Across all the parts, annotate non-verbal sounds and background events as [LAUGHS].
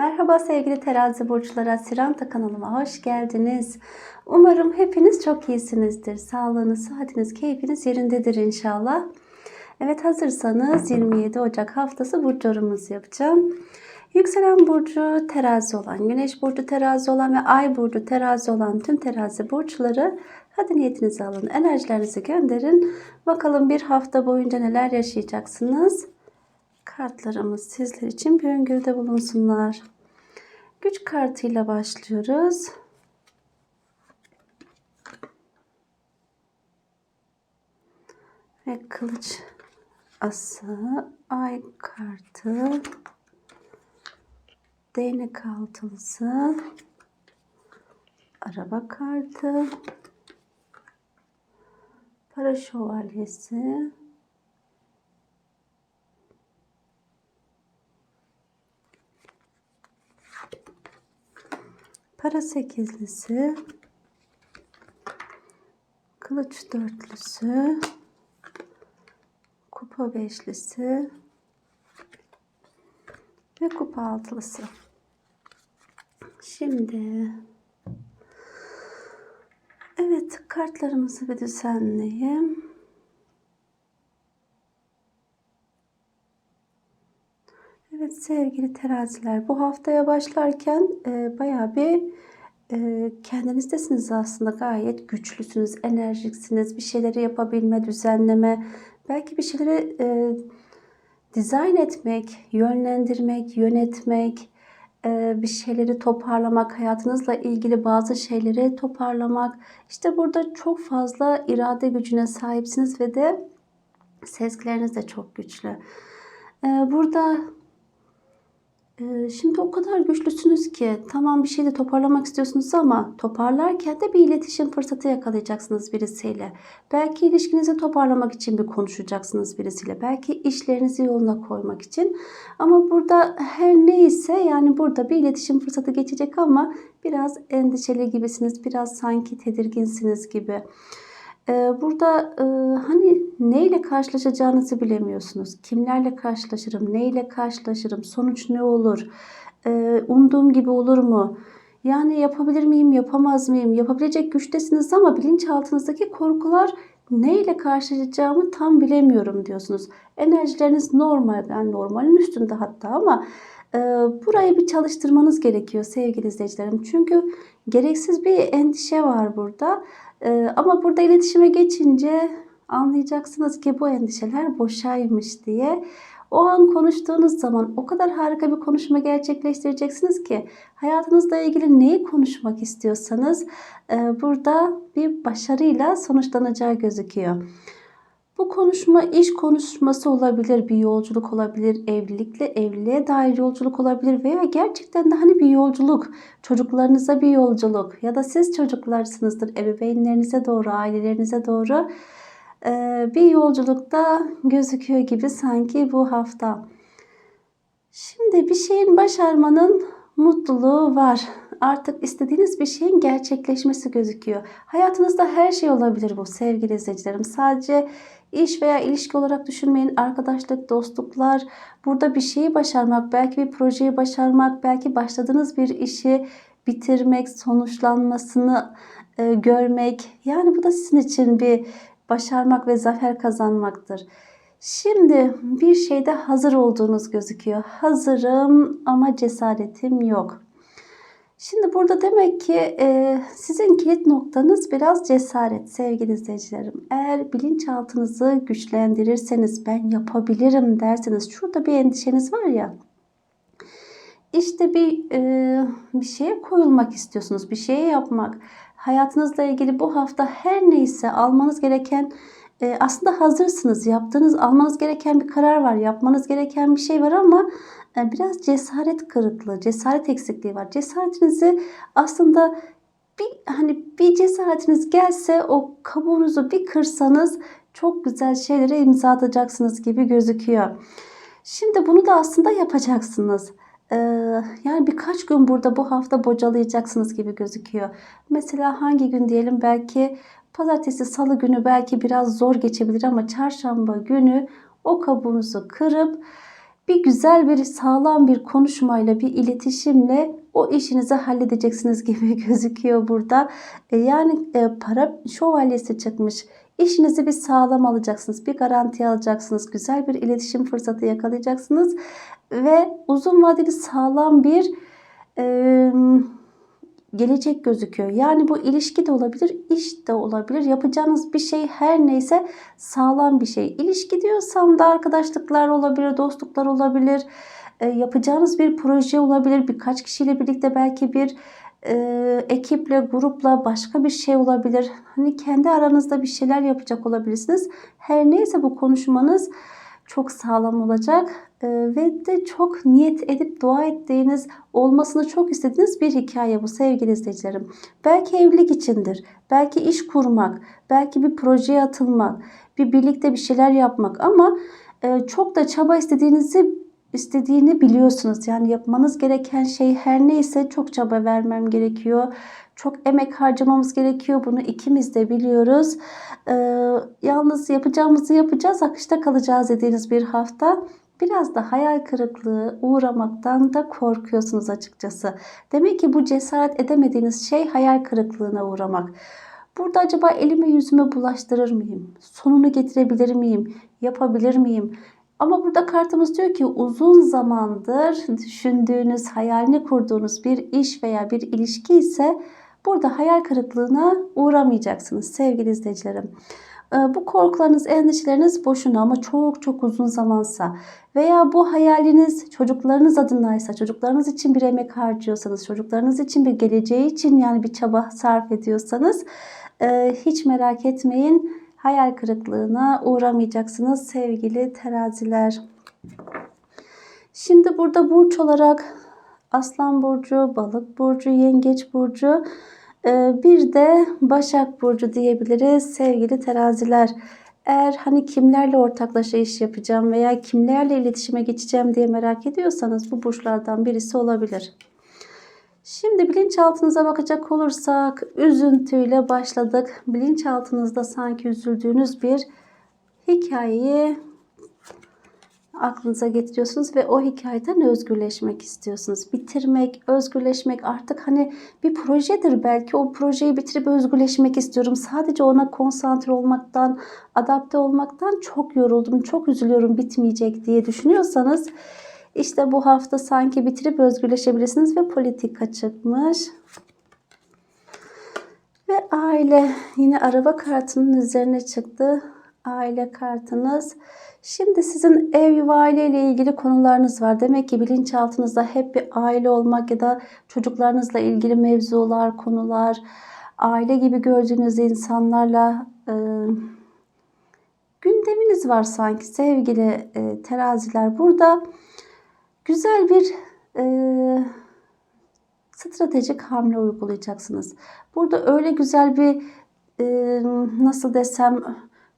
Merhaba sevgili terazi burçlara, Siranta kanalıma hoş geldiniz. Umarım hepiniz çok iyisinizdir. Sağlığınız, sıhhatiniz, keyfiniz yerindedir inşallah. Evet hazırsanız 27 Ocak haftası burç yorumumuzu yapacağım. Yükselen burcu terazi olan, güneş burcu terazi olan ve ay burcu terazi olan tüm terazi burçları hadi niyetinizi alın, enerjilerinizi gönderin. Bakalım bir hafta boyunca neler yaşayacaksınız. Kartlarımız sizler için bir öngörüde bulunsunlar. Güç kartıyla başlıyoruz. Ve kılıç ası, ay kartı, değnek altılısı, araba kartı, para şövalyesi, para sekizlisi, kılıç dörtlüsü, kupa beşlisi ve kupa altılısı. Şimdi evet kartlarımızı bir düzenleyeyim. Evet sevgili teraziler bu haftaya başlarken e, bayağı bir e, kendinizdesiniz aslında gayet güçlüsünüz, enerjiksiniz. Bir şeyleri yapabilme, düzenleme, belki bir şeyleri e, dizayn etmek, yönlendirmek, yönetmek, e, bir şeyleri toparlamak, hayatınızla ilgili bazı şeyleri toparlamak. İşte burada çok fazla irade gücüne sahipsiniz ve de sezgileriniz de çok güçlü. E, burada Şimdi o kadar güçlüsünüz ki tamam bir şey de toparlamak istiyorsunuz ama toparlarken de bir iletişim fırsatı yakalayacaksınız birisiyle. Belki ilişkinizi toparlamak için bir konuşacaksınız birisiyle. Belki işlerinizi yoluna koymak için. Ama burada her neyse yani burada bir iletişim fırsatı geçecek ama biraz endişeli gibisiniz. Biraz sanki tedirginsiniz gibi. Ee, burada e, hani neyle karşılaşacağınızı bilemiyorsunuz. Kimlerle karşılaşırım, neyle karşılaşırım, sonuç ne olur, Ee, umduğum gibi olur mu? Yani yapabilir miyim, yapamaz mıyım? Yapabilecek güçtesiniz ama bilinçaltınızdaki korkular neyle karşılaşacağımı tam bilemiyorum diyorsunuz. Enerjileriniz normal, yani normalin üstünde hatta ama e, burayı bir çalıştırmanız gerekiyor sevgili izleyicilerim. Çünkü gereksiz bir endişe var burada. Ee, ama burada iletişime geçince anlayacaksınız ki bu endişeler boşaymış diye. O an konuştuğunuz zaman o kadar harika bir konuşma gerçekleştireceksiniz ki hayatınızla ilgili neyi konuşmak istiyorsanız e, burada bir başarıyla sonuçlanacağı gözüküyor. Bu konuşma iş konuşması olabilir, bir yolculuk olabilir, evlilikle evliliğe dair yolculuk olabilir veya gerçekten de hani bir yolculuk, çocuklarınıza bir yolculuk ya da siz çocuklarsınızdır ebeveynlerinize doğru, ailelerinize doğru bir yolculukta gözüküyor gibi sanki bu hafta. Şimdi bir şeyin başarmanın mutluluğu var. Artık istediğiniz bir şeyin gerçekleşmesi gözüküyor. Hayatınızda her şey olabilir bu sevgili izleyicilerim. Sadece iş veya ilişki olarak düşünmeyin. Arkadaşlık, dostluklar, burada bir şeyi başarmak, belki bir projeyi başarmak, belki başladığınız bir işi bitirmek, sonuçlanmasını e, görmek. Yani bu da sizin için bir başarmak ve zafer kazanmaktır. Şimdi bir şeyde hazır olduğunuz gözüküyor. Hazırım ama cesaretim yok. Şimdi burada demek ki e, sizin kilit noktanız biraz cesaret sevgili izleyicilerim. Eğer bilinçaltınızı güçlendirirseniz ben yapabilirim derseniz şurada bir endişeniz var ya. İşte bir e, bir şeye koyulmak istiyorsunuz, bir şeye yapmak. Hayatınızla ilgili bu hafta her neyse almanız gereken e, aslında hazırsınız. Yaptığınız, almanız gereken bir karar var, yapmanız gereken bir şey var ama biraz cesaret kırıklığı, cesaret eksikliği var. Cesaretinizi aslında bir hani bir cesaretiniz gelse o kabuğunuzu bir kırsanız çok güzel şeylere imza atacaksınız gibi gözüküyor. Şimdi bunu da aslında yapacaksınız. Ee, yani birkaç gün burada bu hafta bocalayacaksınız gibi gözüküyor. Mesela hangi gün diyelim belki pazartesi salı günü belki biraz zor geçebilir ama çarşamba günü o kabuğunuzu kırıp bir güzel bir sağlam bir konuşmayla bir iletişimle o işinizi halledeceksiniz gibi [LAUGHS] gözüküyor burada. E, yani e, para şövalyesi çıkmış. İşinizi bir sağlam alacaksınız. Bir garanti alacaksınız. Güzel bir iletişim fırsatı yakalayacaksınız. Ve uzun vadeli sağlam bir e, gelecek gözüküyor. Yani bu ilişki de olabilir, iş de olabilir. Yapacağınız bir şey her neyse sağlam bir şey. İlişki diyorsam da arkadaşlıklar olabilir, dostluklar olabilir. E, yapacağınız bir proje olabilir. Birkaç kişiyle birlikte belki bir e, ekiple, grupla başka bir şey olabilir. Hani kendi aranızda bir şeyler yapacak olabilirsiniz. Her neyse bu konuşmanız çok sağlam olacak ve de çok niyet edip dua ettiğiniz olmasını çok istediğiniz bir hikaye bu sevgili izleyicilerim. Belki evlilik içindir, belki iş kurmak, belki bir projeye atılmak, bir birlikte bir şeyler yapmak ama e, çok da çaba istediğinizi istediğini biliyorsunuz. Yani yapmanız gereken şey her neyse çok çaba vermem gerekiyor. Çok emek harcamamız gerekiyor. Bunu ikimiz de biliyoruz. Ee, yalnız yapacağımızı yapacağız. Akışta kalacağız dediğiniz bir hafta. Biraz da hayal kırıklığı uğramaktan da korkuyorsunuz açıkçası. Demek ki bu cesaret edemediğiniz şey hayal kırıklığına uğramak. Burada acaba elimi yüzüme bulaştırır mıyım? Sonunu getirebilir miyim? Yapabilir miyim? Ama burada kartımız diyor ki uzun zamandır düşündüğünüz, hayalini kurduğunuz bir iş veya bir ilişki ise burada hayal kırıklığına uğramayacaksınız sevgili izleyicilerim. Ee, bu korkularınız, endişeleriniz boşuna ama çok çok uzun zamansa veya bu hayaliniz çocuklarınız adınaysa, çocuklarınız için bir emek harcıyorsanız, çocuklarınız için bir geleceği için yani bir çaba sarf ediyorsanız e, hiç merak etmeyin hayal kırıklığına uğramayacaksınız sevgili teraziler. Şimdi burada burç olarak Aslan burcu, Balık burcu, Yengeç burcu, bir de Başak burcu diyebiliriz sevgili teraziler. Eğer hani kimlerle ortaklaşa iş yapacağım veya kimlerle iletişime geçeceğim diye merak ediyorsanız bu burçlardan birisi olabilir. Şimdi bilinçaltınıza bakacak olursak üzüntüyle başladık. Bilinçaltınızda sanki üzüldüğünüz bir hikayeyi aklınıza getiriyorsunuz ve o hikayeden özgürleşmek istiyorsunuz. Bitirmek, özgürleşmek artık hani bir projedir belki o projeyi bitirip özgürleşmek istiyorum. Sadece ona konsantre olmaktan, adapte olmaktan çok yoruldum, çok üzülüyorum bitmeyecek diye düşünüyorsanız işte bu hafta sanki bitirip özgürleşebilirsiniz ve politika çıkmış. Ve aile yine araba kartının üzerine çıktı. Aile kartınız. Şimdi sizin ev yuva aile ile ilgili konularınız var. Demek ki bilinçaltınızda hep bir aile olmak ya da çocuklarınızla ilgili mevzular, konular, aile gibi gördüğünüz insanlarla e, gündeminiz var sanki sevgili e, teraziler. Burada güzel bir e, stratejik hamle uygulayacaksınız. Burada öyle güzel bir e, nasıl desem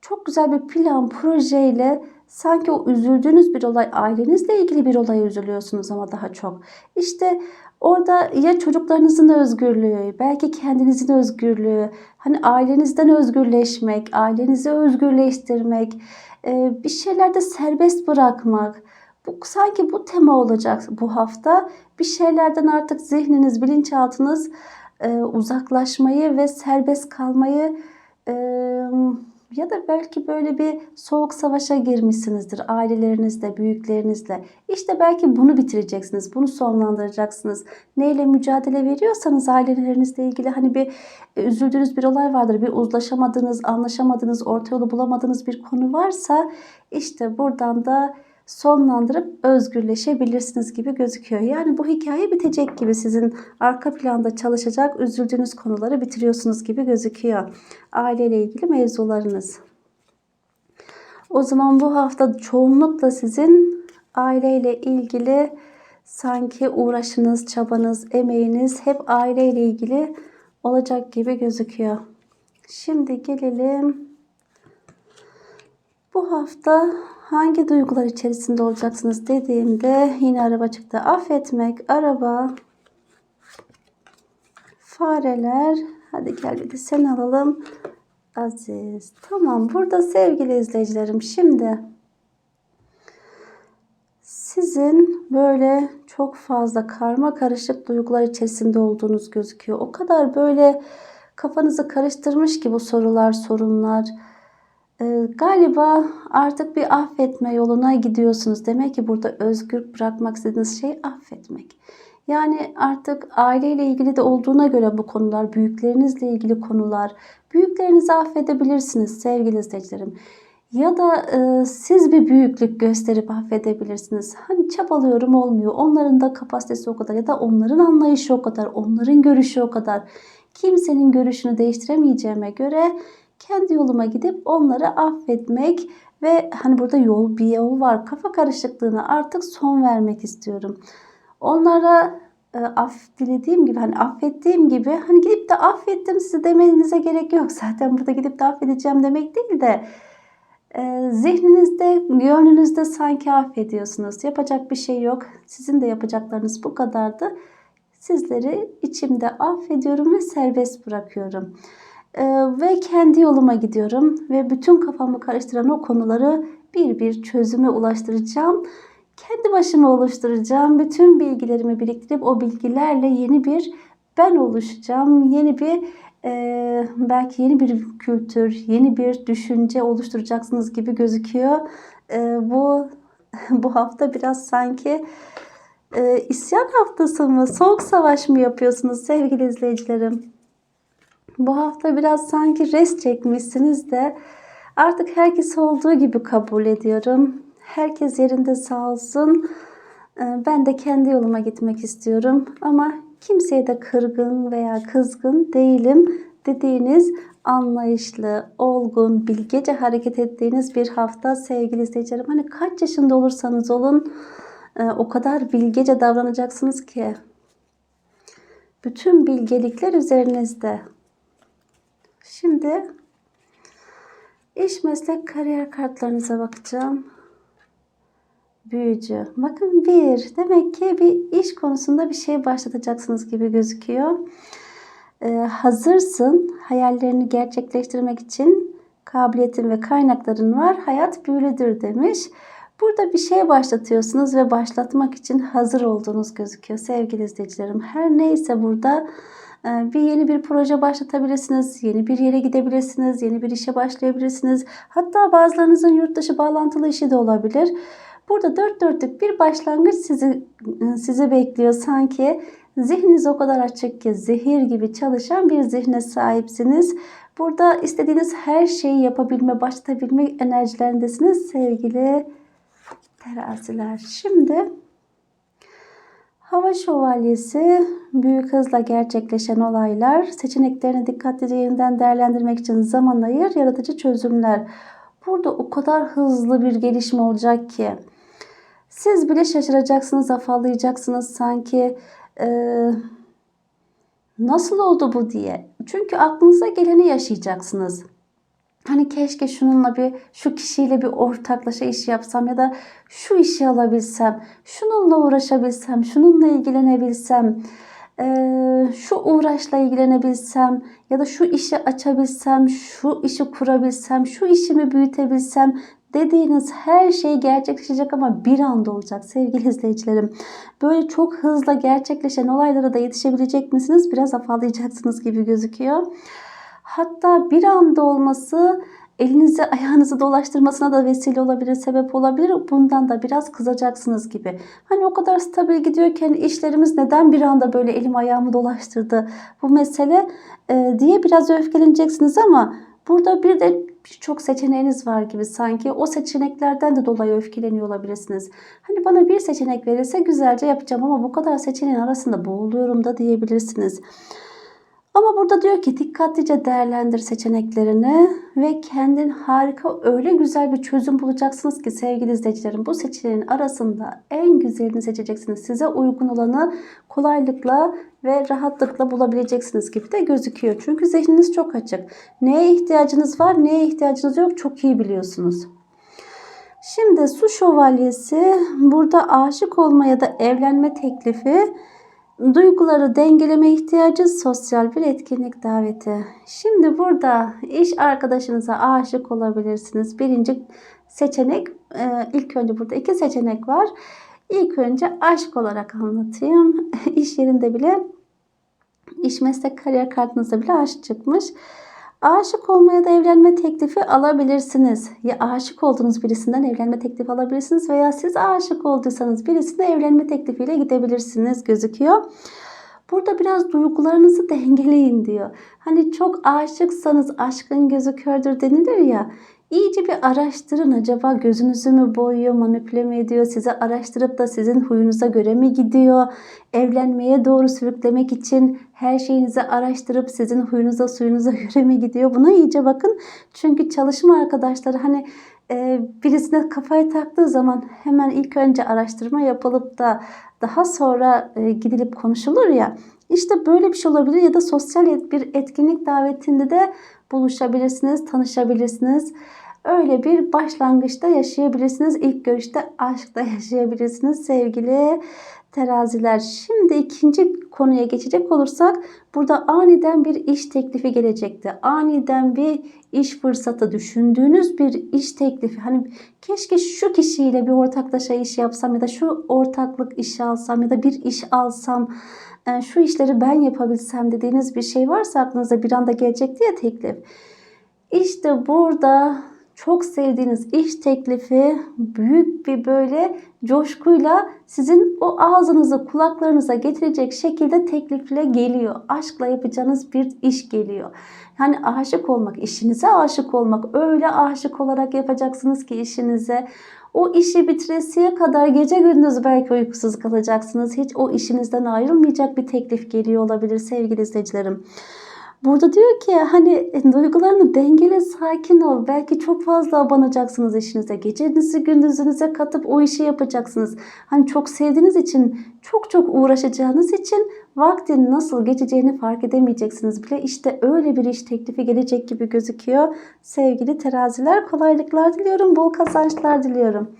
çok güzel bir plan, projeyle sanki o üzüldüğünüz bir olay, ailenizle ilgili bir olaya üzülüyorsunuz ama daha çok. İşte orada ya çocuklarınızın özgürlüğü, belki kendinizin özgürlüğü, hani ailenizden özgürleşmek, ailenizi özgürleştirmek, e, bir şeylerde serbest bırakmak. Bu, sanki bu tema olacak bu hafta. Bir şeylerden artık zihniniz, bilinçaltınız e, uzaklaşmayı ve serbest kalmayı e, ya da belki böyle bir soğuk savaşa girmişsinizdir ailelerinizle, büyüklerinizle. İşte belki bunu bitireceksiniz, bunu sonlandıracaksınız. Neyle mücadele veriyorsanız ailelerinizle ilgili hani bir e, üzüldüğünüz bir olay vardır. Bir uzlaşamadığınız, anlaşamadığınız, orta yolu bulamadığınız bir konu varsa işte buradan da sonlandırıp özgürleşebilirsiniz gibi gözüküyor. Yani bu hikaye bitecek gibi sizin arka planda çalışacak üzüldüğünüz konuları bitiriyorsunuz gibi gözüküyor. Aileyle ilgili mevzularınız. O zaman bu hafta çoğunlukla sizin aileyle ilgili sanki uğraşınız, çabanız, emeğiniz hep aileyle ilgili olacak gibi gözüküyor. Şimdi gelelim bu hafta hangi duygular içerisinde olacaksınız dediğimde yine araba çıktı. Affetmek, araba, fareler. Hadi gel bir de sen alalım. Aziz. Tamam burada sevgili izleyicilerim şimdi Sizin böyle çok fazla karma karışık duygular içerisinde olduğunuz gözüküyor. O kadar böyle kafanızı karıştırmış ki bu sorular, sorunlar. Ee, galiba artık bir affetme yoluna gidiyorsunuz. Demek ki burada özgür bırakmak istediğiniz şey affetmek. Yani artık aileyle ilgili de olduğuna göre bu konular, büyüklerinizle ilgili konular. Büyüklerinizi affedebilirsiniz sevgili izleyicilerim. Ya da e, siz bir büyüklük gösterip affedebilirsiniz. Hani çabalıyorum olmuyor. Onların da kapasitesi o kadar ya da onların anlayışı o kadar, onların görüşü o kadar. Kimsenin görüşünü değiştiremeyeceğime göre kendi yoluma gidip onları affetmek ve hani burada yol bir yol var. Kafa karışıklığına artık son vermek istiyorum. Onlara e, af dilediğim gibi hani affettiğim gibi hani gidip de affettim sizi demenize gerek yok. [LAUGHS] Zaten burada gidip de affedeceğim demek değil de e, zihninizde, gönlünüzde sanki affediyorsunuz. Yapacak bir şey yok. Sizin de yapacaklarınız bu kadardı. Sizleri içimde affediyorum ve serbest bırakıyorum. E, ve kendi yoluma gidiyorum ve bütün kafamı karıştıran o konuları bir bir çözüme ulaştıracağım. Kendi başıma oluşturacağım. Bütün bilgilerimi biriktirip o bilgilerle yeni bir ben oluşacağım. Yeni bir e, belki yeni bir kültür, yeni bir düşünce oluşturacaksınız gibi gözüküyor. E, bu [LAUGHS] bu hafta biraz sanki e, isyan haftası mı, soğuk savaş mı yapıyorsunuz sevgili izleyicilerim? Bu hafta biraz sanki res çekmişsiniz de artık herkes olduğu gibi kabul ediyorum. Herkes yerinde sağ olsun. Ben de kendi yoluma gitmek istiyorum ama kimseye de kırgın veya kızgın değilim dediğiniz anlayışlı, olgun, bilgece hareket ettiğiniz bir hafta sevgili izleyicilerim. Hani kaç yaşında olursanız olun o kadar bilgece davranacaksınız ki bütün bilgelikler üzerinizde. Şimdi iş meslek kariyer kartlarınıza bakacağım. Büyücü. Bakın bir. Demek ki bir iş konusunda bir şey başlatacaksınız gibi gözüküyor. Ee, hazırsın. Hayallerini gerçekleştirmek için kabiliyetin ve kaynakların var. Hayat büyülüdür demiş. Burada bir şey başlatıyorsunuz ve başlatmak için hazır olduğunuz gözüküyor sevgili izleyicilerim. Her neyse burada e, bir yeni bir proje başlatabilirsiniz, yeni bir yere gidebilirsiniz, yeni bir işe başlayabilirsiniz. Hatta bazılarınızın yurt dışı bağlantılı işi de olabilir. Burada dört dörtlük bir başlangıç sizi sizi bekliyor sanki. Zihniniz o kadar açık ki zehir gibi çalışan bir zihne sahipsiniz. Burada istediğiniz her şeyi yapabilme, başlatabilme enerjilerindesiniz sevgili teraziler. Şimdi Hava şövalyesi büyük hızla gerçekleşen olaylar, seçeneklerini dikkatlice yeniden değerlendirmek için zaman ayır, yaratıcı çözümler. Burada o kadar hızlı bir gelişme olacak ki siz bile şaşıracaksınız, afallayacaksınız sanki e, nasıl oldu bu diye. Çünkü aklınıza geleni yaşayacaksınız. Hani keşke şununla bir, şu kişiyle bir ortaklaşa iş yapsam ya da şu işi alabilsem, şununla uğraşabilsem, şununla ilgilenebilsem, şu uğraşla ilgilenebilsem ya da şu işi açabilsem, şu işi kurabilsem, şu işimi büyütebilsem dediğiniz her şey gerçekleşecek ama bir anda olacak sevgili [LAUGHS] izleyicilerim. Böyle çok hızla gerçekleşen olaylara da yetişebilecek misiniz? Biraz afallayacaksınız gibi gözüküyor. Hatta bir anda olması elinizi ayağınızı dolaştırmasına da vesile olabilir, sebep olabilir. Bundan da biraz kızacaksınız gibi. Hani o kadar stabil gidiyorken işlerimiz neden bir anda böyle elim ayağımı dolaştırdı bu mesele e, diye biraz öfkeleneceksiniz ama burada bir de birçok seçeneğiniz var gibi sanki. O seçeneklerden de dolayı öfkeleniyor olabilirsiniz. Hani bana bir seçenek verirse güzelce yapacağım ama bu kadar seçeneğin arasında boğuluyorum da diyebilirsiniz. Ama burada diyor ki dikkatlice değerlendir seçeneklerini ve kendin harika öyle güzel bir çözüm bulacaksınız ki sevgili izleyicilerim bu seçeneğin arasında en güzelini seçeceksiniz. Size uygun olanı kolaylıkla ve rahatlıkla bulabileceksiniz gibi de gözüküyor. Çünkü zihniniz çok açık. Neye ihtiyacınız var, neye ihtiyacınız yok çok iyi biliyorsunuz. Şimdi su şövalyesi burada aşık olma ya da evlenme teklifi Duyguları dengeleme ihtiyacı sosyal bir etkinlik daveti. Şimdi burada iş arkadaşınıza aşık olabilirsiniz. Birinci seçenek e, ilk önce burada iki seçenek var. İlk önce aşk olarak anlatayım. [LAUGHS] İş yerinde bile iş meslek kariyer kartınızda bile aşk çıkmış. Aşık olmaya da evlenme teklifi alabilirsiniz. Ya aşık olduğunuz birisinden evlenme teklifi alabilirsiniz veya siz aşık olduysanız birisine evlenme teklifiyle gidebilirsiniz gözüküyor. Burada biraz duygularınızı [LAUGHS] dengeleyin diyor. Hani çok aşıksanız aşkın gözü kördür denilir ya. İyice bir araştırın acaba gözünüzü mü boyuyor, manipüle mi ediyor, size araştırıp da sizin huyunuza göre mi gidiyor? Evlenmeye doğru sürüklemek için her şeyinizi araştırıp sizin huyunuza, suyunuza [LAUGHS] göre mi gidiyor? Buna iyice bakın. Çünkü çalışma arkadaşları hani e, birisine kafayı taktığı zaman hemen ilk önce araştırma yapılıp da daha sonra e, gidilip konuşulur ya. İşte böyle bir şey olabilir ya da sosyal bir etkinlik davetinde de buluşabilirsiniz, tanışabilirsiniz. Öyle bir başlangıçta yaşayabilirsiniz. İlk görüşte aşkta [LAUGHS] yaşayabilirsiniz sevgili teraziler. Şimdi ikinci konuya geçecek olursak burada aniden bir iş teklifi gelecekti. Aniden bir iş fırsatı düşündüğünüz bir iş teklifi. Hani keşke şu kişiyle bir ortaklaşa iş yapsam ya da şu ortaklık işi alsam ya da bir iş alsam e, şu işleri ben yapabilsem dediğiniz bir şey varsa aklınıza bir anda gelecek diye teklif. İşte burada çok sevdiğiniz iş teklifi büyük bir böyle coşkuyla sizin o ağzınızı kulaklarınıza getirecek şekilde teklifle geliyor. Aşkla yapacağınız bir iş geliyor. Yani aşık olmak, işinize aşık olmak öyle aşık olarak yapacaksınız ki işinize. O işi bitiresiye kadar gece gündüz belki uykusuz kalacaksınız. Hiç o işinizden ayrılmayacak bir teklif geliyor olabilir sevgili izleyicilerim. Burada diyor ki hani e, duygularını dengele, sakin ol. Belki çok fazla abanacaksınız işinize. Gecenizi gündüzünüze katıp o işi yapacaksınız. Hani çok sevdiğiniz için, çok çok uğraşacağınız için vaktin nasıl geçeceğini fark edemeyeceksiniz bile. İşte öyle bir iş teklifi gelecek gibi gözüküyor. Sevgili teraziler kolaylıklar diliyorum, bol kazançlar diliyorum.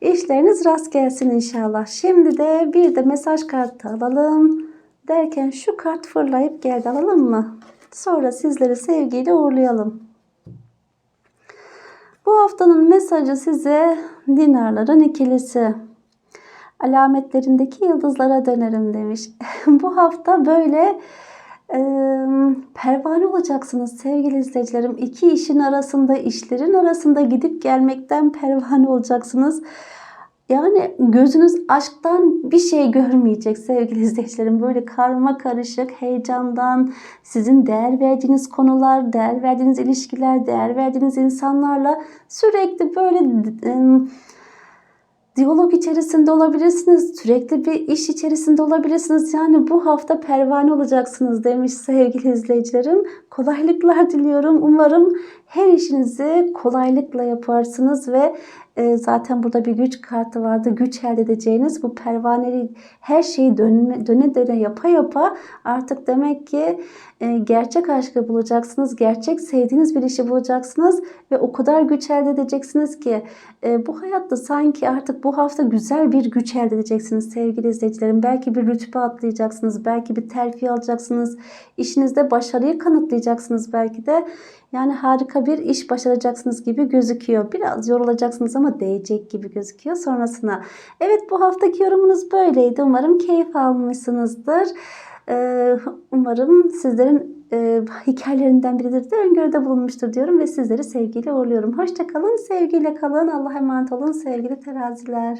İşleriniz rast gelsin inşallah. Şimdi de bir de mesaj kartı alalım. Derken şu kart fırlayıp geldi alalım mı? Sonra sizleri sevgiyle uğurlayalım. Bu haftanın mesajı size dinarların ikilisi. Alametlerindeki yıldızlara dönerim demiş. [LAUGHS] Bu hafta böyle e, pervane olacaksınız sevgili izleyicilerim. İki işin arasında, işlerin arasında gidip gelmekten pervane olacaksınız. Yani gözünüz aşktan bir şey görmeyecek sevgili [LAUGHS] izleyicilerim. Böyle karma karışık heyecandan sizin değer verdiğiniz konular, değer verdiğiniz ilişkiler, değer verdiğiniz insanlarla sürekli böyle diyalog içerisinde olabilirsiniz. Sürekli bir iş içerisinde olabilirsiniz. Yani bu hafta pervane olacaksınız demiş sevgili izleyicilerim. Kolaylıklar diliyorum. Umarım her işinizi kolaylıkla yaparsınız ve e, zaten burada bir güç kartı vardı. Güç elde edeceğiniz bu pervaneli her şeyi döne döne, döne yapa yapa artık demek ki e, gerçek aşkı bulacaksınız. Gerçek sevdiğiniz bir işi bulacaksınız ve o kadar güç elde edeceksiniz ki e, bu hayatta sanki artık bu hafta güzel bir güç elde edeceksiniz sevgili izleyicilerim. Belki bir rütbe atlayacaksınız. Belki bir terfi alacaksınız. İşinizde başarıyı kanıtlayacaksınız belki de. Yani harika bir iş başaracaksınız gibi gözüküyor. Biraz yorulacaksınız ama değecek gibi gözüküyor sonrasına. Evet bu haftaki yorumunuz böyleydi. Umarım keyif almışsınızdır. Ee, umarım sizlerin e, hikayelerinden biridir de öngörüde bulunmuştur diyorum ve sizleri sevgiyle uğurluyorum. Hoşçakalın, sevgiyle kalın. Allah'a emanet olun sevgili teraziler.